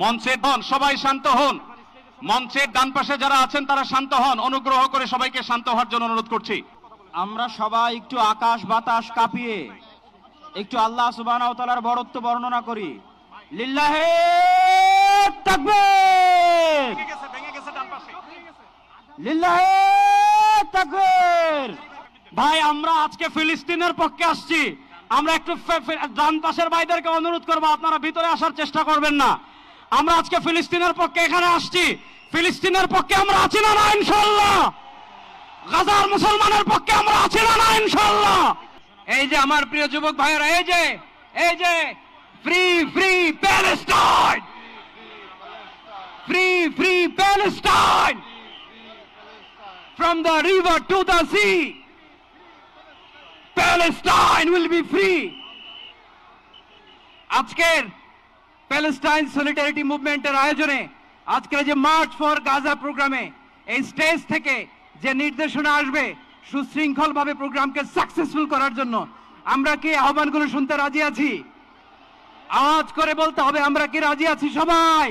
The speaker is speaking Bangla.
মঞ্চের হন সবাই শান্ত হন। মঞ্চের ডান পাশে যারা আছেন তারা শান্ত হন। অনুগ্রহ করে সবাইকে শান্ত হওয়ার জন্য অনুরোধ করছি। আমরা সবাই একটু আকাশ বাতাস কাঁপিয়ে একটু আল্লাহ তাআলার বড়ত্ব বর্ণনা করি। লিল্লাহে তাকবীর! লিল্লাহে তাকবীর! ভাই আমরা আজকে ফিলিস্তিনের পক্ষে আসছি। আমরা একটু ডান পাশের ভাইদেরকে অনুরোধ করব আপনারা ভিতরে আসার চেষ্টা করবেন না। আমরা আজকে ফিলিস্তিনের পক্ষে এখানে আসছি। ফিলিস্তিনের পক্ষে আমরা আছি না না ইনশাল্লাহ গাজার মুসলমানের পক্ষে আমরা আছি না না ইনশাল্লাহ এই যে আমার প্রিয় যুবক ভাইয়েরা, এই যে এই যে free free Palestine free free Palestine from the river to the sea Palestine will be free আজকের প্যালেস্টাইন সলিডারিটি মুভমেন্টের আয়োজনে আজকের যে মার্চ ফর গাজা প্রোগ্রামে এই স্টেজ থেকে যে নির্দেশনা আসবে, সুশৃঙ্খলভাবে প্রোগ্রামকে সাকসেসফুল করার জন্য, আমরা কি আহ্বানগুলো শুনতে রাজি আছি? আওয়াজ করে বলতে হবে, আমরা কি রাজি আছি সবাই?